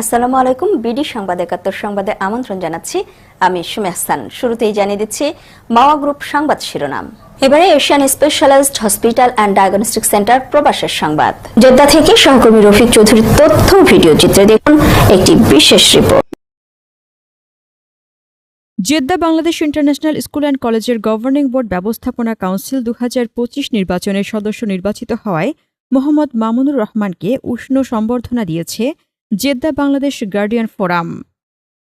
আসসালামু আলাইকুম, বিডি সংবাদ একাত্তর সংবাদে আমন্ত্রণ জানাচ্ছি। আমি সুমে হাসান। শুরুতেই জানিয়ে দিচ্ছি, মাওয়া গ্রুপ সংবাদ শিরোনাম। এবারে Asian specialized hospital and diagnostic centre প্রবাসের সংবাদ। জেদ্দা থেকে সহকর্মী রফিক চৌধুরীর তথ্য ভিডিও চিত্রে দেখুন একটি বিশেষ report. Jeddah Bangladesh international school and কলেজের গভর্নিং বোর্ড ব্যবস্থাপনা কাউন্সিল দু হাজার পঁচিশ নির্বাচনের সদস্য নির্বাচিত হওয়ায় মোহাম্মদ মামুনুর রহমানকে উষ্ণ সম্বর্ধনা দিয়েছে Jeddah Bangladesh guardian forum.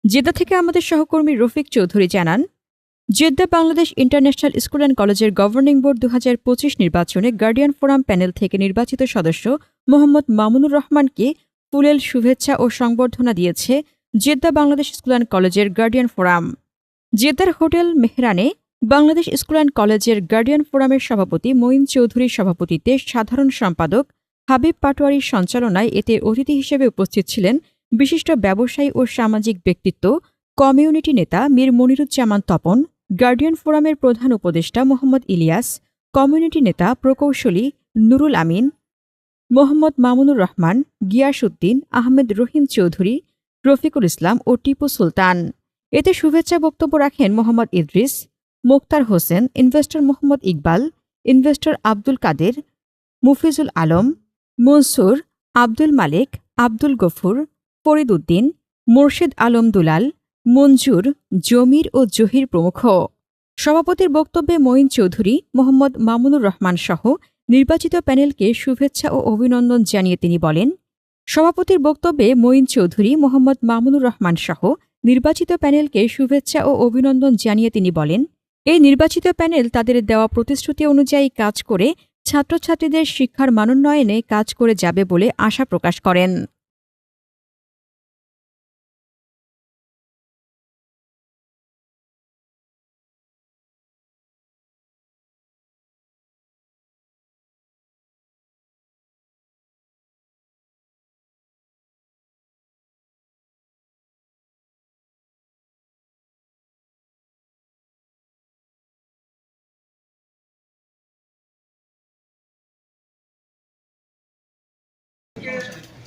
Jeddah থেকে আমাদের সহকর্মী রফিক চৌধুরী জানান, Jeddah Bangladesh international school and কলেজের গভর্নিং বোর্ড দু হাজার পঁচিশ নির্বাচনে গার্ডিয়ান ফোরাম প্যানেল থেকে নির্বাচিত সদস্য মোহাম্মদ মামুনুর রহমানকে ফুলেল শুভেচ্ছা ও সংবর্ধনা দিয়েছে জেদ্দা বাংলাদেশ স্কুল অ্যান্ড কলেজের গার্ডিয়ান ফোরাম। জেদ্দার হোটেল মেহরানে বাংলাদেশ স্কুল অ্যান্ড কলেজের গার্ডিয়ান ফোরামের সভাপতি মঈন চৌধুরীর সভাপতিত্বে সাধারণ সম্পাদক হাবিব পাটোয়ারির সঞ্চালনায় এতে অতিথি হিসেবে উপস্থিত ছিলেন বিশিষ্ট ব্যবসায়ী ও সামাজিক ব্যক্তিত্ব, কমিউনিটি নেতা মীর মনিরুজ্জামান তপন, গার্ডিয়ান ফোরামের প্রধান উপদেষ্টা মোহাম্মদ ইলিয়াস, কমিউনিটি নেতা প্রকৌশলী নুরুল আমিন, মোহাম্মদ মামুনুর রহমান, গিয়াসউদ্দিন, আহমেদ রহিম চৌধুরী, রফিকুল ইসলাম ও টিপু সুলতান। এতে শুভেচ্ছা বক্তব্য রাখেন মোহাম্মদ ইদ্রিস, মোক্তার হোসেন, ইনভেস্টর মোহাম্মদ ইকবাল, ইনভেস্টর আব্দুল কাদের, মুফিজুল আলম মনসুর, আব্দুল মালিক, আব্দুল গফুর, ফরিদ উদ্দিন, মুর্শিদ আলম দুলাল, মঞ্জুর, জমির ও জহির প্রমুখ। সভাপতির বক্তব্যে মঈন চৌধুরী, মোহাম্মদ মামুনুর রহমান সহ নির্বাচিত প্যানেলকে শুভেচ্ছা ও অভিনন্দন জানিয়ে তিনি বলেন, সভাপতির বক্তব্যে মঈন চৌধুরী, মোহাম্মদ মামুনুর রহমান সহ নির্বাচিত প্যানেলকে শুভেচ্ছা ও অভিনন্দন জানিয়ে তিনি বলেন, এই নির্বাচিত প্যানেল তাদের দেওয়া প্রতিশ্রুতি অনুযায়ী কাজ করে ছাত্রছাত্রীদের শিক্ষার মানোন্নয়নে কাজ করে যাবে বলে আশা প্রকাশ করেন।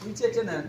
一切正能